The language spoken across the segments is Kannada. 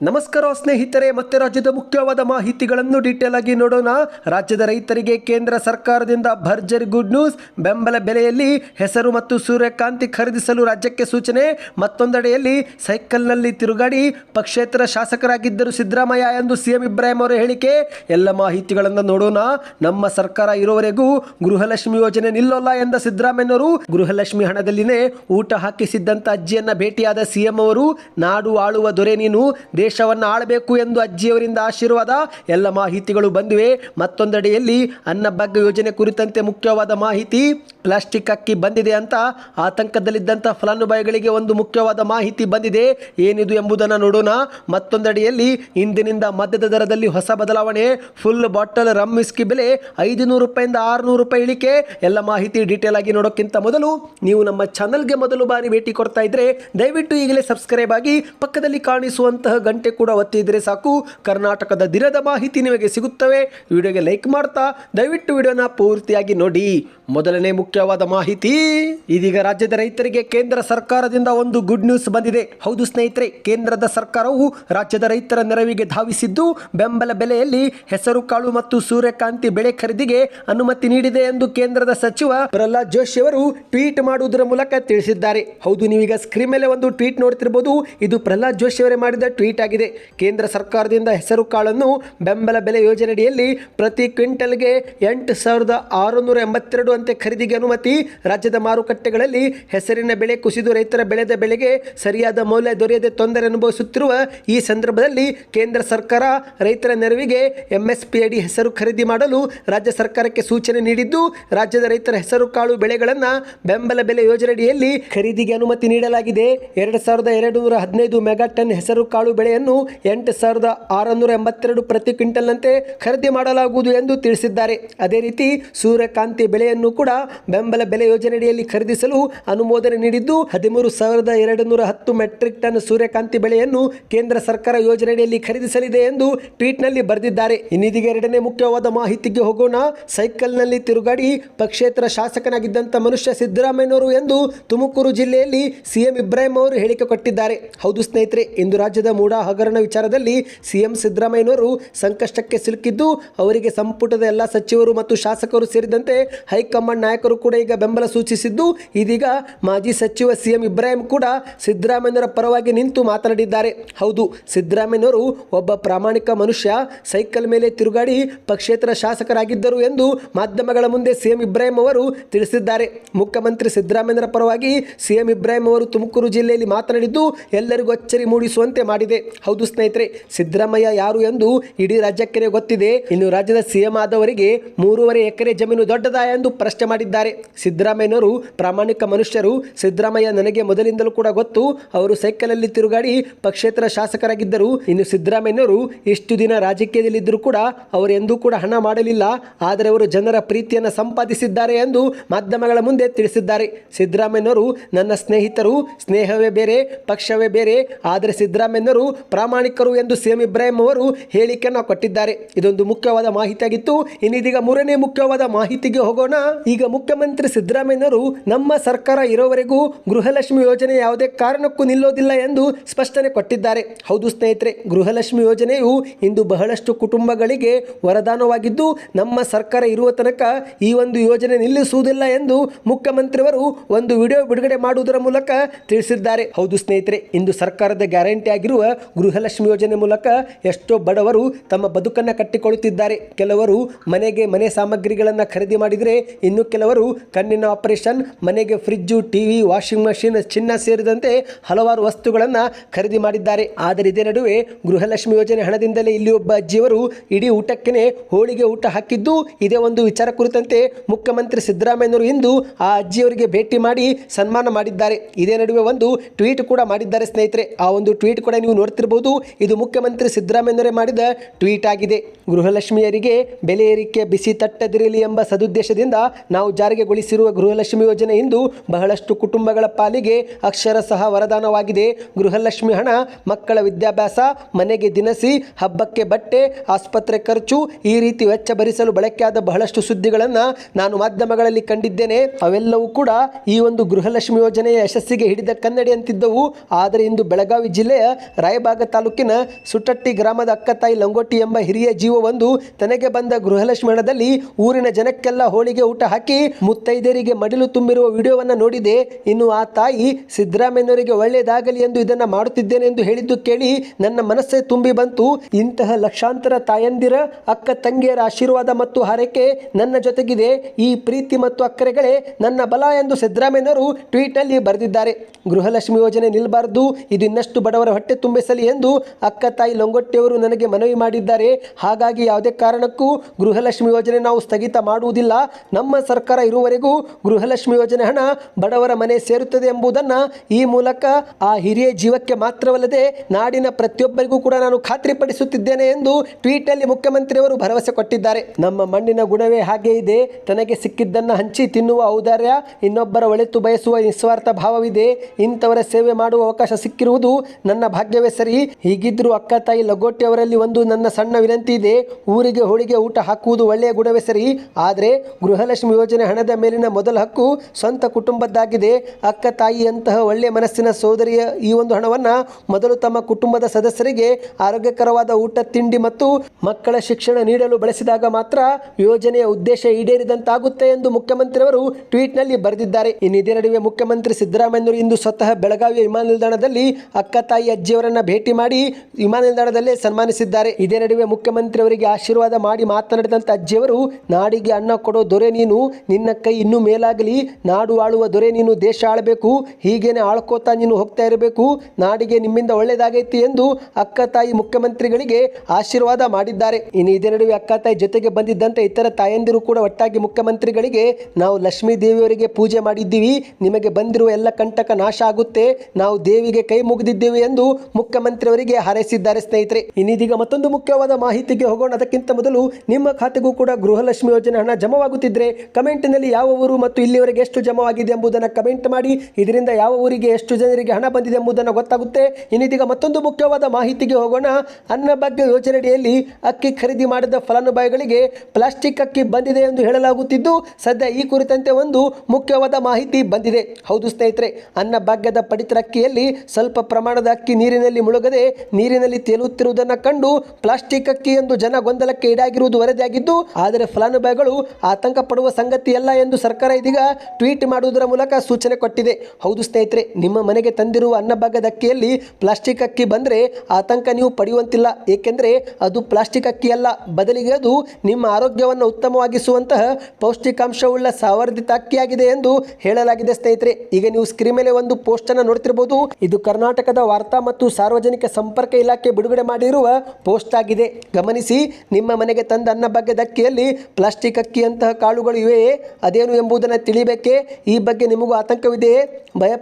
ನಮಸ್ಕಾರ ಸ್ನೇಹಿತರೆ, ಮತ್ತೆ ರಾಜ್ಯದ ಮುಖ್ಯವಾದ ಮಾಹಿತಿಗಳನ್ನು ಡೀಟೇಲ್ ಆಗಿ ನೋಡೋಣ. ರಾಜ್ಯದ ರೈತರಿಗೆ ಕೇಂದ್ರ ಸರ್ಕಾರದಿಂದ ಭರ್ಜರಿ ಗುಡ್ ನ್ಯೂಸ್ ಬೆಂಬಲ ಬೆಲೆಯಲ್ಲಿ ಹೆಸರು ಮತ್ತು ಸೂರ್ಯಕಾಂತಿ ಖರೀದಿಸಲು ರಾಜ್ಯಕ್ಕೆ ಸೂಚನೆ. ಮತ್ತೊಂದೆಡೆಯಲ್ಲಿ ಸೈಕಲ್ನಲ್ಲಿ ತಿರುಗಾಡಿ ಪಕ್ಷೇತರ ಶಾಸಕರಾಗಿದ್ದರು ಸಿದ್ದರಾಮಯ್ಯ ಎಂದು ಸಿಎಂ ಇಬ್ರಾಹಿಂ ಅವರ ಹೇಳಿಕೆ. ಎಲ್ಲ ಮಾಹಿತಿಗಳನ್ನು ನೋಡೋಣ. ನಮ್ಮ ಸರ್ಕಾರ ಇರುವವರೆಗೂ ಗೃಹಲಕ್ಷ್ಮಿ ಯೋಜನೆ ನಿಲ್ಲೋಲ್ಲ ಎಂದ ಸಿದ್ದರಾಮಯ್ಯನವರು. ಗೃಹಲಕ್ಷ್ಮಿ ಹಣದಲ್ಲಿನೇ ಊಟ ಹಾಕಿಸಿದ್ದಂತ ಅಜ್ಜಿಯನ್ನ ಭೇಟಿಯಾದ ಸಿಎಂ ಅವರು, ನಾಡು ಆಳುವ ದೊರೆ ನೀನು ದೇಶವನ್ನು ಆಳಬೇಕು ಎಂದು ಅಜ್ಜಿಯವರಿಂದ ಆಶೀರ್ವಾದ, ಎಲ್ಲ ಮಾಹಿತಿಗಳು ಬಂದಿವೆ. ಮತ್ತೊಂದೆಡೆಯಲ್ಲಿ ಅನ್ನಭಾಗ್ಯ ಯೋಜನೆ ಕುರಿತಂತೆ ಮುಖ್ಯವಾದ ಮಾಹಿತಿ, ಪ್ಲಾಸ್ಟಿಕ್ ಅಕ್ಕಿ ಬಂದಿದೆ ಅಂತ. ಆತಂಕದಲ್ಲಿದ್ದಂಥ ಫಲಾನುಭವಿಗಳಿಗೆ ಒಂದು ಮುಖ್ಯವಾದ ಮಾಹಿತಿ ಬಂದಿದೆ. ಏನಿದು ಎಂಬುದನ್ನು ನೋಡೋಣ. ಮತ್ತೊಂದೆಡೆಯಲ್ಲಿ ಇಂದಿನಿಂದ ಮದ್ಯದ ದರದಲ್ಲಿ ಹೊಸ ಬದಲಾವಣೆ. ಫುಲ್ ಬಾಟಲ್ ರಮ್ ವಿಸ್ಕಿ ಬೆಲೆ ಐದುನೂರು ರೂಪಾಯಿಂದ ಆರುನೂರು ರೂಪಾಯಿ ಇಳಿಕೆ. ಎಲ್ಲ ಮಾಹಿತಿ ಡೀಟೇಲ್ ಆಗಿ ನೋಡೋಕ್ಕಿಂತ ಮೊದಲು ನೀವು ನಮ್ಮ ಚಾನಲ್ಗೆ ಮೊದಲು ಬಾರಿ ಭೇಟಿ ಕೊಡ್ತಾ ಇದ್ರೆ ದಯವಿಟ್ಟು ಈಗಲೇ ಸಬ್ಸ್ಕ್ರೈಬ್ ಆಗಿ ಪಕ್ಕದಲ್ಲಿ ಕಾಣಿಸುವಂತಹ ಗಂಟೆ ಕೂಡ ಒತ್ತಿದ್ರೆ ಸಾಕು. ಕರ್ನಾಟಕದ ದಿನದ ಮಾಹಿತಿ ನಿಮಗೆ ಸಿಗುತ್ತವೆ. ವಿಡಿಯೋಗೆ ಲೈಕ್ ಮಾಡ್ತಾ, ದಯವಿಟ್ಟು ವಿಡಿಯೋನ ಪೂರ್ತಿಯಾಗಿ ನೋಡಿ. ಮೊದಲನೇ ಮುಖ್ಯವಾದ ಮಾಹಿತಿ, ಇದೀಗ ರಾಜ್ಯದ ರೈತರಿಗೆ ಕೇಂದ್ರ ಸರ್ಕಾರದಿಂದ ಒಂದು ಗುಡ್ ನ್ಯೂಸ್ ಬಂದಿದೆ. ಹೌದು ಸ್ನೇಹಿತರೆ, ಕೇಂದ್ರದ ಸರ್ಕಾರವು ರಾಜ್ಯದ ರೈತರ ನೆರವಿಗೆ ಧಾವಿಸಿದ್ದು, ಬೆಂಬಲ ಬೆಲೆಯಲ್ಲಿ ಹೆಸರು, ಕಾಳು ಮತ್ತು ಸೂರ್ಯಕಾಂತಿ ಬೆಳೆ ಖರೀದಿಗೆ ಅನುಮತಿ ನೀಡಿದೆ ಎಂದು ಕೇಂದ್ರದ ಸಚಿವ ಪ್ರಹ್ಲಾದ್ ಜೋಶಿ ಅವರು ಟ್ವೀಟ್ ಮಾಡುವುದರ ಮೂಲಕ ತಿಳಿಸಿದ್ದಾರೆ. ಹೌದು, ನೀವೀಗ ಸ್ಕ್ರೀನ್ ಮೇಲೆ ಒಂದು ಟ್ವೀಟ್ ನೋಡ್ತಿರಬಹುದು ಇದು ಪ್ರಹ್ಲಾದ್ ಜೋಶಿ ಅವರೇ ಮಾಡಿದ ಟ್ವೀಟ್ ಆಗಿದೆ ಕೇಂದ್ರ ಸರ್ಕಾರದಿಂದ ಹೆಸರು ಕಾಳನ್ನು ಬೆಂಬಲ ಬೆಲೆ ಯೋಜನೆಯಡಿಯಲ್ಲಿ ಪ್ರತಿ ಕ್ವಿಂಟಲ್ಗೆ ಎಂಟು ಸಾವಿರದ ಆರುನೂರ ಎಂಬತ್ತೆರಡು ಅಂತೆ ಖರೀದಿಗೆ ಅನುಮತಿ. ರಾಜ್ಯದ ಮಾರುಕಟ್ಟೆಗಳಲ್ಲಿ ಹೆಸರಿನ ಬೆಳೆ ಕುಸಿದು ರೈತರ ಬೆಳೆದ ಬೆಳೆಗೆ ಸರಿಯಾದ ಮೌಲ್ಯ ದೊರೆಯದೆ ತೊಂದರೆ ಅನುಭವಿಸುತ್ತಿರುವ ಈ ಸಂದರ್ಭದಲ್ಲಿ ಕೇಂದ್ರ ಸರ್ಕಾರ ರೈತರ ನೆರವಿಗೆ ಎಂಎಸ್ಪಿ ಅಡಿ ಹೆಸರು ಖರೀದಿ ಮಾಡಲು ರಾಜ್ಯ ಸರ್ಕಾರಕ್ಕೆ ಸೂಚನೆ ನೀಡಿದ್ದು, ರಾಜ್ಯದ ರೈತರ ಹೆಸರು ಕಾಳು ಬೆಳೆಗಳನ್ನು ಬೆಂಬಲ ಬೆಲೆ ಯೋಜನೆಯಡಿಯಲ್ಲಿ ಖರೀದಿಗೆ ಅನುಮತಿ ನೀಡಲಾಗಿದೆ. ಎರಡು ಸಾವಿರದ ಎರಡು ನೂರ ಹದಿನೈದು ಮೆಗಾ ಟನ್ ಹೆಸರು ಕಾಳು ಬೆಳೆಯನ್ನು ಎಂಟು ಸಾವಿರದ ಆರುನೂರ ಎಂಬತ್ತೆರಡು ಪ್ರತಿ ಕ್ವಿಂಟಲ್ನಂತೆ ಖರೀದಿ ಮಾಡಲಾಗುವುದು ಎಂದು ತಿಳಿಸಿದ್ದಾರೆ. ಅದೇ ರೀತಿ ಸೂರ್ಯಕಾಂತಿ ಬೆಳೆಯನ್ನು ಕೂಡ ಬೆಂಬಲ ಬೆಲೆ ಯೋಜನೆಯಡಿಯಲ್ಲಿ ಖರೀದಿಸಲು ಅನುಮೋದನೆ ನೀಡಿದ್ದು, ಹದಿಮೂರು ಸಾವಿರದ ಎರಡು ನೂರ ಹತ್ತು ಮೆಟ್ರಿಕ್ ಟನ್ ಸೂರ್ಯಕಾಂತಿ ಬೆಳೆಯನ್ನು ಕೇಂದ್ರ ಸರ್ಕಾರ ಯೋಜನೆಯಡಿಯಲ್ಲಿ ಖರೀದಿಸಲಿದೆ ಎಂದು ಟ್ವೀಟ್ನಲ್ಲಿ ಬರೆದಿದ್ದಾರೆ. ಇನ್ನಿದೀಗ ಎರಡನೇ ಮುಖ್ಯವಾದ ಮಾಹಿತಿಗೆ ಹೋಗೋಣ. ಸೈಕಲ್ನಲ್ಲಿ ತಿರುಗಾಡಿ ಪಕ್ಷೇತರ ಶಾಸಕನಾಗಿದ್ದಂಥ ಮನುಷ್ಯ ಸಿದ್ದರಾಮಯ್ಯನವರು ಎಂದು ತುಮಕೂರು ಜಿಲ್ಲೆಯಲ್ಲಿ ಸಿಎಂ ಇಬ್ರಾಹಿಂ ಅವರು ಹೇಳಿಕೆ ಕೊಟ್ಟಿದ್ದಾರೆ. ಹೌದು ಸ್ನೇಹಿತರೆ, ಇಂದು ರಾಜ್ಯದ ಮೂಡ ಹಗರಣ ವಿಚಾರದಲ್ಲಿ ಸಿಎಂ ಸಿದ್ದರಾಮಯ್ಯನವರು ಸಂಕಷ್ಟಕ್ಕೆ ಸಿಲುಕಿದ್ದು, ಅವರಿಗೆ ಸಂಪುಟದ ಎಲ್ಲ ಸಚಿವರು ಮತ್ತು ಶಾಸಕರು ಸೇರಿದಂತೆ ಹೈಕಮಾಂಡ್ ನಾಯಕರು ಕೂಡ ಈಗ ಬೆಂಬಲ ಸೂಚಿಸಿದ್ದು, ಇದೀಗ ಮಾಜಿ ಸಚಿವ ಸಿಎಂ ಇಬ್ರಾಹಿಂ ಕೂಡ ಸಿದ್ದರಾಮಯ್ಯನವರ ಪರವಾಗಿ ನಿಂತು ಮಾತನಾಡಿದ್ದಾರೆ. ಹೌದು, ಸಿದ್ದರಾಮಯ್ಯನವರು ಒಬ್ಬ ಪ್ರಾಮಾಣಿಕ ಮನುಷ್ಯ, ಸೈಕಲ್ ಮೇಲೆ ತಿರುಗಾಡಿ ಪಕ್ಷೇತರ ಶಾಸಕರಾಗಿದ್ದರು ಎಂದು ಮಾಧ್ಯಮಗಳ ಮುಂದೆ ಸಿಎಂ ಇಬ್ರಾಹಿಂ ಅವರು ತಿಳಿಸಿದ್ದಾರೆ. ಮುಖ್ಯಮಂತ್ರಿ ಸಿದ್ದರಾಮಯ್ಯರ ಪರವಾಗಿ ಸಿಎಂ ಇಬ್ರಾಹಿಂ ಅವರು ತುಮಕೂರು ಜಿಲ್ಲೆಯಲ್ಲಿ ಮಾತನಾಡಿದ್ದು, ಎಲ್ಲರಿಗೂ ಅಚ್ಚರಿ ಮೂಡಿಸುವಂತೆ ಮಾಡಿದೆ. ಹೌದು ಸ್ನೇಹಿತರೆ, ಸಿದ್ದರಾಮಯ್ಯ ಯಾರು ಎಂದು ಇಡೀ ರಾಜ್ಯಕ್ಕೆ ಗೊತ್ತಿದೆ. ಇನ್ನು ರಾಜ್ಯದ ಸಿಎಂ ಆದವರಿಗೆ ಮೂರುವರೆ ಎಕರೆ ಜಮೀನು ದೊಡ್ಡದಾ ಎಂದು ಪ್ರಶ್ನೆ ಮಾಡಿದ್ದಾರೆ. ಸಿದ್ದರಾಮಯ್ಯನವರು ಪ್ರಾಮಾಣಿಕ ಮನುಷ್ಯರು. ಸಿದ್ದರಾಮಯ್ಯ ನನಗೆ ಮೊದಲಿಂದಲೂ ಕೂಡ ಗೊತ್ತು, ಅವರು ಸೈಕಲಲ್ಲಿ ತಿರುಗಾಡಿ ಪಕ್ಷೇತರ ಶಾಸಕರಾಗಿದ್ದರು. ಇನ್ನು ಸಿದ್ದರಾಮಯ್ಯನವರು ಇಷ್ಟು ದಿನ ರಾಜಕೀಯದಲ್ಲಿದ್ದರೂ ಕೂಡ ಅವರು ಎಂದೂ ಕೂಡ ಹಣ ಮಾಡಲಿಲ್ಲ. ಆದರೆ ಅವರು ಜನರ ಪ್ರೀತಿಯನ್ನು ಸಂಪಾದಿಸಿದ್ದಾರೆ ಎಂದು ಮಾಧ್ಯಮಗಳ ಮುಂದೆ ತಿಳಿಸಿದ್ದಾರೆ. ಸಿದ್ದರಾಮಯ್ಯನವರು ನನ್ನ ಸ್ನೇಹಿತರು. ಸ್ನೇಹವೇ ಬೇರೆ, ಪಕ್ಷವೇ ಬೇರೆ. ಆದರೆ ಸಿದ್ದರಾಮಯ್ಯನವರು ಪ್ರಾಮಾಣಿಕರು ಎಂದು ಸಿಎಂ ಇಬ್ರಾಹಿಂ ಅವರು ಹೇಳಿಕೆಯನ್ನು ಕೊಟ್ಟಿದ್ದಾರೆ. ಇದೊಂದು ಮುಖ್ಯವಾದ ಮಾಹಿತಿಯಾಗಿತ್ತು. ಇನ್ನಿದೀಗ ಮೂರನೇ ಮುಖ್ಯವಾದ ಮಾಹಿತಿಗೆ ಹೋಗೋಣ. ಈಗ ಮುಖ್ಯಮಂತ್ರಿ ಸಿದ್ದರಾಮಯ್ಯನವರು, ನಮ್ಮ ಸರ್ಕಾರ ಇರೋವರೆಗೂ ಗೃಹಲಕ್ಷ್ಮಿ ಯೋಜನೆ ಯಾವುದೇ ಕಾರಣಕ್ಕೂ ನಿಲ್ಲೋದಿಲ್ಲ ಎಂದು ಸ್ಪಷ್ಟನೆ ಕೊಟ್ಟಿದ್ದಾರೆ. ಹೌದು ಸ್ನೇಹಿತರೆ, ಗೃಹಲಕ್ಷ್ಮಿ ಯೋಜನೆಯು ಇಂದು ಬಹಳಷ್ಟು ಕುಟುಂಬಗಳಿಗೆ ವರದಾನವಾಗಿದ್ದು, ನಮ್ಮ ಸರ್ಕಾರ ಇರುವ ತನಕ ಈ ಒಂದು ಯೋಜನೆ ನಿಲ್ಲಿಸುವುದಿಲ್ಲ ಎಂದು ಮುಖ್ಯಮಂತ್ರಿಯವರು ಒಂದು ವಿಡಿಯೋ ಬಿಡುಗಡೆ ಮಾಡುವುದರ ಮೂಲಕ ತಿಳಿಸಿದ್ದಾರೆ. ಹೌದು ಸ್ನೇಹಿತರೆ, ಇಂದು ಸರ್ಕಾರದ ಗ್ಯಾರಂಟಿ ಆಗಿರುವ ಗೃಹಲಕ್ಷ್ಮಿ ಯೋಜನೆ ಮೂಲಕ ಎಷ್ಟೋ ಬಡವರು ತಮ್ಮ ಬದುಕನ್ನು ಕಟ್ಟಿಕೊಳ್ಳುತ್ತಿದ್ದಾರೆ. ಕೆಲವರು ಮನೆಗೆ ಮನೆ ಸಾಮಗ್ರಿಗಳನ್ನು ಖರೀದಿ ಮಾಡಿದರೆ ಇನ್ನು ಕೆಲವರು ಕಣ್ಣಿನ ಆಪರೇಷನ್, ಮನೆಗೆ ಫ್ರಿಜ್ಜು ಟಿವಿ, ವಾಷಿಂಗ್ ಮಷಿನ್ ಚಿನ್ನ ಸೇರಿದಂತೆ ಹಲವಾರು ವಸ್ತುಗಳನ್ನು ಖರೀದಿ ಮಾಡಿದ್ದಾರೆ. ಆದರೆ ಇದೇ ನಡುವೆ ಗೃಹಲಕ್ಷ್ಮಿ ಯೋಜನೆ ಹಣದಿಂದಲೇ ಇಲ್ಲಿ ಒಬ್ಬ ಅಜ್ಜಿಯವರು ಇಡೀ ಊಟಕ್ಕೇ ಹೋಳಿಗೆ ಊಟ ಹಾಕಿದ್ದು ಇದೇ ಒಂದು ವಿಚಾರ ಕುರಿತಂತೆ ಮುಖ್ಯಮಂತ್ರಿ ಸಿದ್ದರಾಮಯ್ಯನವರು ಇಂದು ಆ ಅಜ್ಜಿಯವರಿಗೆ ಭೇಟಿ ಮಾಡಿ ಸನ್ಮಾನ ಮಾಡಿದ್ದಾರೆ. ಇದೇ ನಡುವೆ ಒಂದು ಟ್ವೀಟ್ ಕೂಡ ಮಾಡಿದ್ದಾರೆ ಸ್ನೇಹಿತರೆ. ಆ ಒಂದು ಟ್ವೀಟ್ ಕೂಡ ನೀವು ನೋಡ್ತಿರ್ಬೋದು ಇದು ಮುಖ್ಯಮಂತ್ರಿ ಸಿದ್ದರಾಮಯ್ಯನವರೇ ಮಾಡಿದ ಟ್ವೀಟ್ ಆಗಿದೆ. ಗೃಹಲಕ್ಷ್ಮಿಯರಿಗೆ ಬೆಲೆ ಏರಿಕೆ ಬಿಸಿ ತಟ್ಟದಿರಲಿ ಎಂಬ ಸದುದ್ದೇಶದಿಂದ ನಾವು ಜಾರಿಗೆಗೊಳಿಸಿರುವ ಗೃಹಲಕ್ಷ್ಮಿ ಯೋಜನೆ ಇಂದು ಬಹಳಷ್ಟು ಕುಟುಂಬಗಳ ಪಾಲಿಗೆ ಅಕ್ಷರ ಸಹ ವರದಾನವಾಗಿದೆ. ಗೃಹಲಕ್ಷ್ಮಿ ಹಣ ಮಕ್ಕಳ ವಿದ್ಯಾಭ್ಯಾಸ, ಮನೆಗೆ ದಿನಸಿ, ಹಬ್ಬಕ್ಕೆ ಬಟ್ಟೆ, ಆಸ್ಪತ್ರೆ ಖರ್ಚು ಈ ರೀತಿ ವೆಚ್ಚ ಭರಿಸಲು ಬಳಕೆಯಾದ ಬಹಳಷ್ಟು ಸುದ್ದಿಗಳನ್ನು ನಾನು ಮಾಧ್ಯಮಗಳಲ್ಲಿ ಕಂಡಿದ್ದೇನೆ. ಅವೆಲ್ಲವೂ ಕೂಡ ಈ ಒಂದು ಗೃಹಲಕ್ಷ್ಮಿ ಯೋಜನೆಯ ಯಶಸ್ಸಿಗೆ ಹಿಡಿದ ಕನ್ನಡಿ ಅಂತಿದ್ದವು. ಆದರೆ ಇಂದು ಬೆಳಗಾವಿ ಜಿಲ್ಲೆಯ ರಾಯಬಾಗ ರಾಯಬಾಗ ತಾಲೂಕಿನ ಸುಟಟ್ಟಿ ಗ್ರಾಮದ ಅಕ್ಕತಾಯಿ ಲಂಗೋಟಿ ಎಂಬ ಹಿರಿಯ ಜೀವವೊಂದು ತನಗೆ ಬಂದ ಗೃಹಲಕ್ಷ್ಮಿ ಹಣದಲ್ಲಿ ಊರಿನ ಜನಕ್ಕೆಲ್ಲ ಹೋಳಿಗೆ ಊಟ ಹಾಕಿ ಮುತ್ತೈದೆಯರಿಗೆ ಮಡಿಲು ತುಂಬಿರುವ ವಿಡಿಯೋವನ್ನು ನೋಡಿದೆ. ಇನ್ನು ಆ ತಾಯಿ ಸಿದ್ದರಾಮಯ್ಯನವರಿಗೆ ಒಳ್ಳೆಯದಾಗಲಿ ಎಂದು ಇದನ್ನ ಮಾಡುತ್ತಿದ್ದೇನೆ ಎಂದು ಹೇಳಿದ್ದು ಕೇಳಿ ನನ್ನ ಮನಸ್ಸೇ ತುಂಬಿ ಬಂತು. ಇಂತಹ ಲಕ್ಷಾಂತರ ತಾಯಂದಿರ, ಅಕ್ಕ ತಂಗಿಯರ ಆಶೀರ್ವಾದ ಮತ್ತು ಹಾರೈಕೆ ನನ್ನ ಜೊತೆಗಿದೆ. ಈ ಪ್ರೀತಿ ಮತ್ತು ಅಕ್ಕರೆಗಳೇ ನನ್ನ ಬಲ ಎಂದು ಸಿದ್ದರಾಮಯ್ಯನವರು ಟ್ವೀಟ್ನಲ್ಲಿ ಬರೆದಿದ್ದಾರೆ. ಗೃಹಲಕ್ಷ್ಮಿ ಯೋಜನೆ ನಿಲ್ಲಬಾರದು. ಇದು ಇನ್ನಷ್ಟು ಬಡವರ ಹೊಟ್ಟೆ ತುಂಬಿಸಲಿ. ಎಂದು ಅಕ್ಕ ತಾಯಿ ಲೊಂಗೊಟ್ಟಿಯವರು ನನಗೆ ಮನವಿ ಮಾಡಿದ್ದಾರೆ. ಹಾಗಾಗಿ ಯಾವುದೇ ಕಾರಣಕ್ಕೂ ಗೃಹಲಕ್ಷ್ಮಿ ಯೋಜನೆ ನಾವು ಸ್ಥಗಿತ ಮಾಡುವುದಿಲ್ಲ. ನಮ್ಮ ಸರ್ಕಾರ ಇರುವವರೆಗೂ ಗೃಹಲಕ್ಷ್ಮಿ ಯೋಜನೆ ಹಣ ಬಡವರ ಮನೆ ಸೇರುತ್ತದೆ ಎಂಬುದನ್ನು ಈ ಮೂಲಕ ಆ ಹಿರಿಯ ಜೀವಕ್ಕೆ ಮಾತ್ರವಲ್ಲದೆ ನಾಡಿನ ಪ್ರತಿಯೊಬ್ಬರಿಗೂ ಕೂಡ ನಾನು ಖಾತ್ರಿಪಡಿಸುತ್ತಿದ್ದೇನೆ ಎಂದು ಟ್ವೀಟಲ್ಲಿ ಮುಖ್ಯಮಂತ್ರಿಯವರು ಭರವಸೆ ಕೊಟ್ಟಿದ್ದಾರೆ. ನಮ್ಮ ಮಣ್ಣಿನ ಗುಣವೇ ಹಾಗೆ ಇದೆ. ತನಗೆ ಸಿಕ್ಕಿದ್ದನ್ನು ಹಂಚಿ ತಿನ್ನುವ ಔದಾರ್ಯ, ಇನ್ನೊಬ್ಬರ ಒಳಿತು ಬಯಸುವ ನಿಸ್ವಾರ್ಥ ಭಾವವಿದೆ. ಇಂಥವರ ಸೇವೆ ಮಾಡುವ ಅವಕಾಶ ಸಿಕ್ಕಿರುವುದು ನನ್ನ ಭಾಗ್ಯವೇ ಹೀಗಿದ್ರೂ ಅಕ್ಕ ತಾಯಿ ಲಗೋಟಿ ಅವರಲ್ಲಿ ಒಂದು ನನ್ನ ಸಣ್ಣ ವಿನಂತಿ ಇದೆ. ಊರಿಗೆ ಹೋಳಿಗೆ ಊಟ ಹಾಕುವುದು ಒಳ್ಳೆಯ ಗುಣವೇ ಸರಿ. ಆದರೆ ಗೃಹಲಕ್ಷ್ಮಿ ಯೋಜನೆ ಹಣದ ಮೇಲಿನ ಮೊದಲ ಹಕ್ಕು ಸ್ವಂತ ಕುಟುಂಬದ್ದಾಗಿದೆ. ಅಕ್ಕ ತಾಯಿಯಂತಹ ಒಳ್ಳೆಯ ಮನಸ್ಸಿನ ಸೋದರಿಯ ಈ ಒಂದು ಹಣವನ್ನು ಮೊದಲು ತಮ್ಮ ಕುಟುಂಬದ ಸದಸ್ಯರಿಗೆ ಆರೋಗ್ಯಕರವಾದ ಊಟ, ತಿಂಡಿ ಮತ್ತು ಮಕ್ಕಳ ಶಿಕ್ಷಣ ನೀಡಲು ಬಳಸಿದಾಗ ಮಾತ್ರ ಯೋಜನೆಯ ಉದ್ದೇಶ ಈಡೇರಿದಂತಾಗುತ್ತೆ ಎಂದು ಮುಖ್ಯಮಂತ್ರಿಯವರು ಟ್ವೀಟ್ನಲ್ಲಿ ಬರೆದಿದ್ದಾರೆ. ಇದೇ ನಡುವೆ ಮುಖ್ಯಮಂತ್ರಿ ಸಿದ್ದರಾಮಯ್ಯರು ಇಂದು ಸ್ವತಃ ಬೆಳಗಾವಿಯ ವಿಮಾನ ನಿಲ್ದಾಣದಲ್ಲಿ ಅಕ್ಕ ತಾಯಿ, ಅಜ್ಜಿಯವರನ್ನ ಮಾಡಿ ವಿಮಾನ ನಿಲ್ದಾಣದಲ್ಲೇ ಸನ್ಮಾನಿಸಿದ್ದಾರೆ. ಇದೇ ನಡುವೆ ಮುಖ್ಯಮಂತ್ರಿಯವರಿಗೆ ಆಶೀರ್ವಾದ ಮಾಡಿ ಮಾತನಾಡಿದಂಥ ಅಜ್ಜಿಯವರು, ನಾಡಿಗೆ ಅನ್ನ ಕೊಡೋ ದೊರೆ ನೀನು, ನಿನ್ನ ಕೈ ಇನ್ನೂ ಮೇಲಾಗಲಿ, ನಾಡು ಆಳುವ ದೊರೆ ನೀನು, ದೇಶ ಆಳಬೇಕು, ಹೀಗೇನೆ ಆಳ್ಕೋತಾ ನೀನು ಹೋಗ್ತಾ ಇರಬೇಕು, ನಾಡಿಗೆ ನಿಮ್ಮಿಂದ ಒಳ್ಳೆಯದಾಗೈತಿ ಎಂದು ಅಕ್ಕ ತಾಯಿ ಮುಖ್ಯಮಂತ್ರಿಗಳಿಗೆ ಆಶೀರ್ವಾದ ಮಾಡಿದ್ದಾರೆ. ಇನ್ನು ಇದೇ ನಡುವೆ ಅಕ್ಕ ತಾಯಿ ಜೊತೆಗೆ ಬಂದಿದ್ದಂತೆ ಇತರ ತಾಯಂದಿರು ಕೂಡ ಒಟ್ಟಾಗಿ ಮುಖ್ಯಮಂತ್ರಿಗಳಿಗೆ ನಾವು ಲಕ್ಷ್ಮೀ ದೇವಿಯವರಿಗೆ ಪೂಜೆ ಮಾಡಿದ್ದೀವಿ. ನಿಮಗೆ ಬಂದಿರುವ ಎಲ್ಲ ಕಂಟಕ ನಾಶ ಆಗುತ್ತೆ. ನಾವು ದೇವಿಗೆ ಕೈ ಮುಗಿದಿದ್ದೇವೆ ಎಂದು ಮುಖ್ಯಮಂತ್ರಿಯವರಿಗೆ ಹಾರೈಸಿದ್ದಾರೆ ಸ್ನೇಹಿತರೆ. ಇನ್ನಿದೀಗ ಮತ್ತೊಂದು ಮುಖ್ಯವಾದ ಮಾಹಿತಿಗೆ ಹೋಗೋಣ. ಅದಕ್ಕಿಂತ ಮೊದಲು ನಿಮ್ಮ ಖಾತೆಗೂ ಕೂಡ ಗೃಹಲಕ್ಷ್ಮಿ ಯೋಜನೆ ಹಣ ಜಮವಾಗುತ್ತಿದ್ರೆ ಕಮೆಂಟ್ನಲ್ಲಿ ಯಾವ ಊರು ಮತ್ತು ಇಲ್ಲಿವರೆಗೆ ಎಷ್ಟು ಜಮವಾಗಿದೆ ಎಂಬುದನ್ನು ಕಮೆಂಟ್ ಮಾಡಿ. ಇದರಿಂದ ಯಾವ ಊರಿಗೆ ಎಷ್ಟು ಜನರಿಗೆ ಹಣ ಬಂದಿದೆ ಎಂಬುದನ್ನು ಗೊತ್ತಾಗುತ್ತೆ. ಇನ್ನಿದೀಗ ಮತ್ತೊಂದು ಮುಖ್ಯವಾದ ಮಾಹಿತಿಗೆ ಹೋಗೋಣ. ಅನ್ನಭಾಗ್ಯ ಯೋಜನೆಯಡಿಯಲ್ಲಿ ಅಕ್ಕಿ ಖರೀದಿ ಮಾಡಿದ ಫಲಾನುಭವಿಗಳಿಗೆ ಪ್ಲಾಸ್ಟಿಕ್ ಅಕ್ಕಿ ಬಂದಿದೆ ಎಂದು ಹೇಳಲಾಗುತ್ತಿದ್ದು, ಸದ್ಯ ಈ ಕುರಿತಂತೆ ಒಂದು ಮುಖ್ಯವಾದ ಮಾಹಿತಿ ಬಂದಿದೆ. ಹೌದು ಸ್ನೇಹಿತರೆ, ಅನ್ನಭಾಗ್ಯದ ಪಡಿತರ ಅಕ್ಕಿಯಲ್ಲಿ ಸ್ವಲ್ಪ ಪ್ರಮಾಣದ ಅಕ್ಕಿ ನೀರಿನಲ್ಲಿ ಮುಳುಗದೆ ನೀರಿನಲ್ಲಿ ತೇಲುತ್ತಿರುವುದನ್ನು ಕಂಡು ಪ್ಲಾಸ್ಟಿಕ್ ಅಕ್ಕಿ ಎಂದು ಜನ ಗೊಂದಲಕ್ಕೆ ಈಡಾಗಿರುವುದು ವರದಿಯಾಗಿದ್ದು, ಆದರೆ ಫಲಾನುಭವಿಗಳು ಆತಂಕ ಪಡುವ ಸಂಗತಿಯಲ್ಲ ಎಂದು ಸರ್ಕಾರ ಇದೀಗ ಟ್ವೀಟ್ ಮಾಡುವುದರ ಮೂಲಕ ಸೂಚನೆ ಕೊಟ್ಟಿದೆ. ಹೌದು ಸ್ನೇಹಿತರೆ, ನಿಮ್ಮ ಮನೆಗೆ ತಂದಿರುವ ಅನ್ನಭಾಗದ ಅಕ್ಕಿಯಲ್ಲಿ ಪ್ಲಾಸ್ಟಿಕ್ ಅಕ್ಕಿ ಬಂದರೆ ಆತಂಕ ನೀವು ಪಡೆಯುವಂತಿಲ್ಲ. ಏಕೆಂದರೆ ಅದು ಪ್ಲಾಸ್ಟಿಕ್ ಅಕ್ಕಿ ಅಲ್ಲ. ಬದಲಿಗೆ ಅದು ನಿಮ್ಮ ಆರೋಗ್ಯವನ್ನು ಉತ್ತಮವಾಗಿಸುವಂತಹ ಪೌಷ್ಟಿಕಾಂಶವುಳ್ಳ ಸಾವರ್ಧಿತ ಅಕ್ಕಿಯಾಗಿದೆ ಎಂದು ಹೇಳಲಾಗಿದೆ ಸ್ನೇಹಿತರೆ. ಈಗ ನೀವು ಸ್ಕ್ರೀನ್ ಮೇಲೆ ಒಂದು ಪೋಸ್ಟ್ ಅನ್ನು ನೋಡ್ತಿರಬಹುದು ಇದು ಕರ್ನಾಟಕದ ವಾರ್ತಾ ಮತ್ತು ಸಾರ್ವಜನಿಕ ಸಂಪರ್ಕ ಇಲಾಖೆ ಬಿಡುಗಡೆ ಮಾಡಿರುವ ಪೋಸ್ಟ್ ಆಗಿದೆ. ಗಮನಿಸಿ, ನಿಮ್ಮ ಮನೆಗೆ ತಂದ ಅನ್ನ ಬಗ್ಗೆ ದಕ್ಕಿಯಲ್ಲಿ ಪ್ಲಾಸ್ಟಿಕ್ ಅಕ್ಕಿಯಂತಹ ಕಾಳುಗಳು ಇವೆಯೇ? ಅದೇನು ಎಂಬುದನ್ನು ತಿಳಿಬೇಕೇ? ಈ ಬಗ್ಗೆ ನಿಮಗೂ ಆತಂಕವಿದೆಯೇ? ಭಯ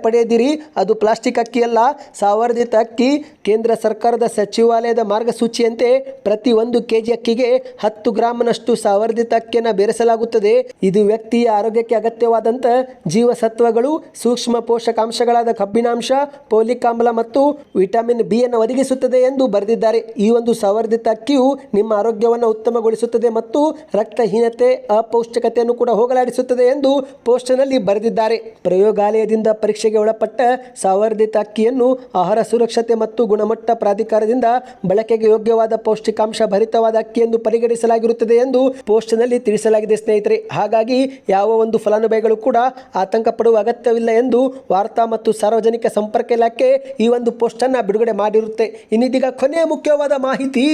ಅದು ಪ್ಲಾಸ್ಟಿಕ್ ಅಕ್ಕಿ ಅಲ್ಲ ಸಾವರ್ಧಿತ ಅಕ್ಕಿ ಕೇಂದ್ರ ಸರ್ಕಾರದ ಸಚಿವಾಲಯದ ಮಾರ್ಗಸೂಚಿಯಂತೆ ಪ್ರತಿ ಒಂದು ಕೆಜಿ ಅಕ್ಕಿಗೆ ಹತ್ತು ಗ್ರಾಮ್ನಷ್ಟು ಸಾವರ್ಧಿತ ಅಕ್ಕಿಯನ್ನು ಬೆರೆಸಲಾಗುತ್ತದೆ. ಇದು ವ್ಯಕ್ತಿಯ ಆರೋಗ್ಯಕ್ಕೆ ಅಗತ್ಯವಾದಂಥ ಜೀವಸತ್ವಗಳು, ಸೂಕ್ಷ್ಮ ಪೋಷಕಾಂಶಗಳಾದ ಕಬ್ಬಿಣಾಂಶ ಪೋಲಿಕ್ ಮತ್ತು ವಿಟಮಿನ್ ಬಿ ಅನ್ನು ಒದಗಿಸುತ್ತದೆ ಎಂದು ಬರೆದಿದ್ದಾರೆ. ಈ ಒಂದು ಸವರ್ಧಿತ ಅಕ್ಕಿಯು ನಿಮ್ಮ ಆರೋಗ್ಯವನ್ನು ಉತ್ತಮಗೊಳಿಸುತ್ತದೆ ಮತ್ತು ರಕ್ತಹೀನತೆ, ಅಪೌಷ್ಟಿಕತೆಯನ್ನು ಕೂಡ ಹೋಗಲಾಡಿಸುತ್ತದೆ ಎಂದು ಪೋಸ್ಟ್ನಲ್ಲಿ ಬರೆದಿದ್ದಾರೆ. ಪ್ರಯೋಗಾಲಯದಿಂದ ಪರೀಕ್ಷೆಗೆ ಒಳಪಟ್ಟ ಸವರ್ಧಿತ ಅಕ್ಕಿಯನ್ನು ಆಹಾರ ಸುರಕ್ಷತೆ ಮತ್ತು ಗುಣಮಟ್ಟ ಪ್ರಾಧಿಕಾರದಿಂದ ಬಳಕೆಗೆ ಯೋಗ್ಯವಾದ ಪೌಷ್ಟಿಕಾಂಶ ಭರಿತವಾದ ಅಕ್ಕಿ ಎಂದು ಪರಿಗಣಿಸಲಾಗಿರುತ್ತದೆ ಎಂದು ಪೋಸ್ಟ್ನಲ್ಲಿ ತಿಳಿಸಲಾಗಿದೆ ಸ್ನೇಹಿತರೆ. ಹಾಗಾಗಿ ಯಾವ ಒಂದು ಫಲಾನುಭವಿಗಳು ಕೂಡ ಆತಂಕ ಪಡುವ ಅಗತ್ಯವಿಲ್ಲ ಎಂದು ವಾರ್ತಾ ಮತ್ತು ಸಾರ್ವಜನಿಕ ಸಂಪರ್ಕ ಇಲಾಖೆ ಈ ಒಂದು ಪೋಸ್ಟನ್ನು ಬಿಡುಗಡೆ ಮಾಡಿರುತ್ತೆ. ಇನ್ನಿದೀಗ ಕೊನೆಯ ಮುಖ್ಯವಾದ ಮಾಹಿತಿ.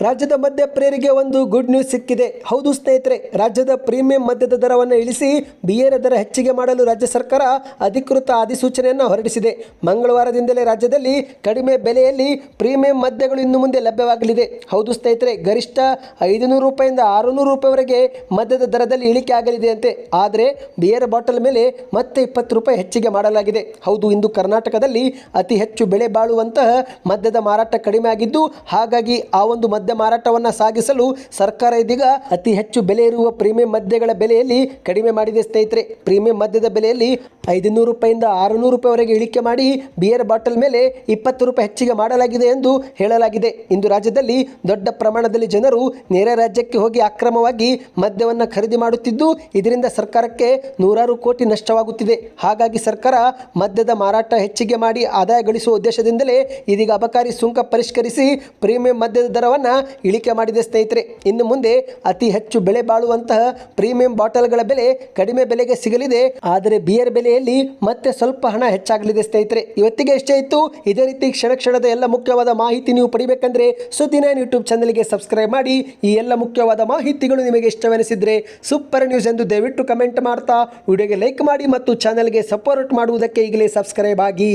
ರಾಜ್ಯದ ಮದ್ಯ ಪ್ರಿಯರಿಗೆ ಒಂದು ಗುಡ್ ನ್ಯೂಸ್ ಸಿಕ್ಕಿದೆ. ಹೌದು ಸ್ನೇಹಿತರೆ, ರಾಜ್ಯದ ಪ್ರೀಮಿಯಂ ಮದ್ಯದ ದರವನ್ನು ಇಳಿಸಿ ಬಿಯರ ದರ ಹೆಚ್ಚಿಗೆ ಮಾಡಲು ರಾಜ್ಯ ಸರ್ಕಾರ ಅಧಿಕೃತ ಅಧಿಸೂಚನೆಯನ್ನು ಹೊರಡಿಸಿದೆ. ಮಂಗಳವಾರದಿಂದಲೇ ರಾಜ್ಯದಲ್ಲಿ ಕಡಿಮೆ ಬೆಲೆಯಲ್ಲಿ ಪ್ರೀಮಿಯಂ ಮದ್ಯಗಳು ಇನ್ನು ಮುಂದೆ ಲಭ್ಯವಾಗಲಿದೆ. ಹೌದು ಸ್ನೇಹಿತರೆ, ಗರಿಷ್ಠ ಐದುನೂರು ರೂಪಾಯಿಂದ ಆರುನೂರು ರೂಪಾಯಿವರೆಗೆ ಮದ್ಯದ ದರದಲ್ಲಿ ಇಳಿಕೆ ಆಗಲಿದೆ ಅಂತೆ. ಆದರೆ ಬಿಯರ್ ಬಾಟಲ್ ಮೇಲೆ ಮತ್ತೆ ಇಪ್ಪತ್ತು ರೂಪಾಯಿ ಹೆಚ್ಚಿಗೆ ಮಾಡಲಾಗಿದೆ. ಹೌದು, ಇಂದು ಕರ್ನಾಟಕದಲ್ಲಿ ಅತಿ ಹೆಚ್ಚು ಬೆಲೆ ಬಾಳುವಂತಹ ಮದ್ಯದ ಮಾರಾಟ ಕಡಿಮೆ ಆಗಿದ್ದು, ಹಾಗಾಗಿ ಆ ಒಂದು ಮದ್ಯ ಮದ್ಯ ಮಾರಾಟವನ್ನು ಸಾಗಿಸಲು ಸರ್ಕಾರ ಇದೀಗ ಅತಿ ಹೆಚ್ಚು ಬೆಲೆ ಇರುವ ಪ್ರೀಮಿಯಂ ಮದ್ಯಗಳ ಬೆಲೆಯಲ್ಲಿ ಕಡಿಮೆ ಮಾಡಿದೆ ಸ್ನೇಹಿತರೆ. ಪ್ರೀಮಿಯಂ ಮದ್ಯದ ಬೆಲೆಯಲ್ಲಿ ಐದುನೂರು ರೂಪಾಯಿಂದ ಆರುನೂರು ರೂಪಾಯಿವರೆಗೆ ಇಳಿಕೆ ಮಾಡಿ ಬಿಯರ್ ಬಾಟಲ್ ಮೇಲೆ ಇಪ್ಪತ್ತು ರೂಪಾಯಿ ಹೆಚ್ಚಿಗೆ ಮಾಡಲಾಗಿದೆ ಎಂದು ಹೇಳಲಾಗಿದೆ. ಇಂದು ರಾಜ್ಯದಲ್ಲಿ ದೊಡ್ಡ ಪ್ರಮಾಣದಲ್ಲಿ ಜನರು ನೇರ ರಾಜ್ಯಕ್ಕೆ ಹೋಗಿ ಅಕ್ರಮವಾಗಿ ಮದ್ಯವನ್ನು ಖರೀದಿ ಮಾಡುತ್ತಿದ್ದು, ಇದರಿಂದ ಸರ್ಕಾರಕ್ಕೆ ನೂರಾರು ಕೋಟಿ ನಷ್ಟವಾಗುತ್ತಿದೆ. ಹಾಗಾಗಿ ಸರ್ಕಾರ ಮದ್ಯದ ಮಾರಾಟ ಹೆಚ್ಚಿಗೆ ಮಾಡಿ ಆದಾಯ ಗಳಿಸುವ ಉದ್ದೇಶದಿಂದಲೇ ಇದೀಗ ಅಬಕಾರಿ ಸುಂಕ ಪರಿಷ್ಕರಿಸಿ ಪ್ರೀಮಿಯಂ ಮದ್ಯದ ದರವನ್ನು ಇಳಿಕೆ ಮಾಡಿದೆ ಸ್ನೇಹಿತರೆ. ಇನ್ನು ಮುಂದೆ ಅತಿ ಹೆಚ್ಚು ಬೆಲೆ ಬಾಳುವಂತಹ ಪ್ರೀಮಿಯಂ ಬಾಟಲ್ಗಳ ಬೆಲೆ ಕಡಿಮೆ ಬೆಲೆಗೆ ಸಿಗಲಿದೆ. ಆದರೆ ಬಿಯರ್ ಬೆಲೆಯಲ್ಲಿ ಮತ್ತೆ ಸ್ವಲ್ಪ ಹಣ ಹೆಚ್ಚಾಗಲಿದೆ ಸ್ನೇಹಿತರೆ. ಇವತ್ತಿಗೆ ಇಷ್ಟೇ ಇತ್ತು, ಇದೇ ರೀತಿ ಕ್ಷಣ ಕ್ಷಣದ ಎಲ್ಲ ಮುಖ್ಯವಾದ ಮಾಹಿತಿ ನೀವು ಪಡಿಬೇಕಂದ್ರೆ ಸುದ್ದಿ ನೈನ್ ಯೂಟ್ಯೂಬ್ ಚಾನಲ್ಗೆ ಸಬ್ಸ್ಕ್ರೈಬ್ ಮಾಡಿ. ಈ ಎಲ್ಲ ಮುಖ್ಯವಾದ ಮಾಹಿತಿಗಳು ನಿಮಗೆ ಇಷ್ಟವೆನಿಸಿದ್ರೆ ಸೂಪರ್ ನ್ಯೂಸ್ ಎಂದು ದಯವಿಟ್ಟು ಕಮೆಂಟ್ ಮಾಡ್ತಾ, ವಿಡಿಯೋಗೆ ಲೈಕ್ ಮಾಡಿ ಮತ್ತು ಚಾನಲ್ಗೆ ಸಪೋರ್ಟ್ ಮಾಡುವುದಕ್ಕೆ ಈಗಲೇ ಸಬ್ಸ್ಕ್ರೈಬ್ ಆಗಿ.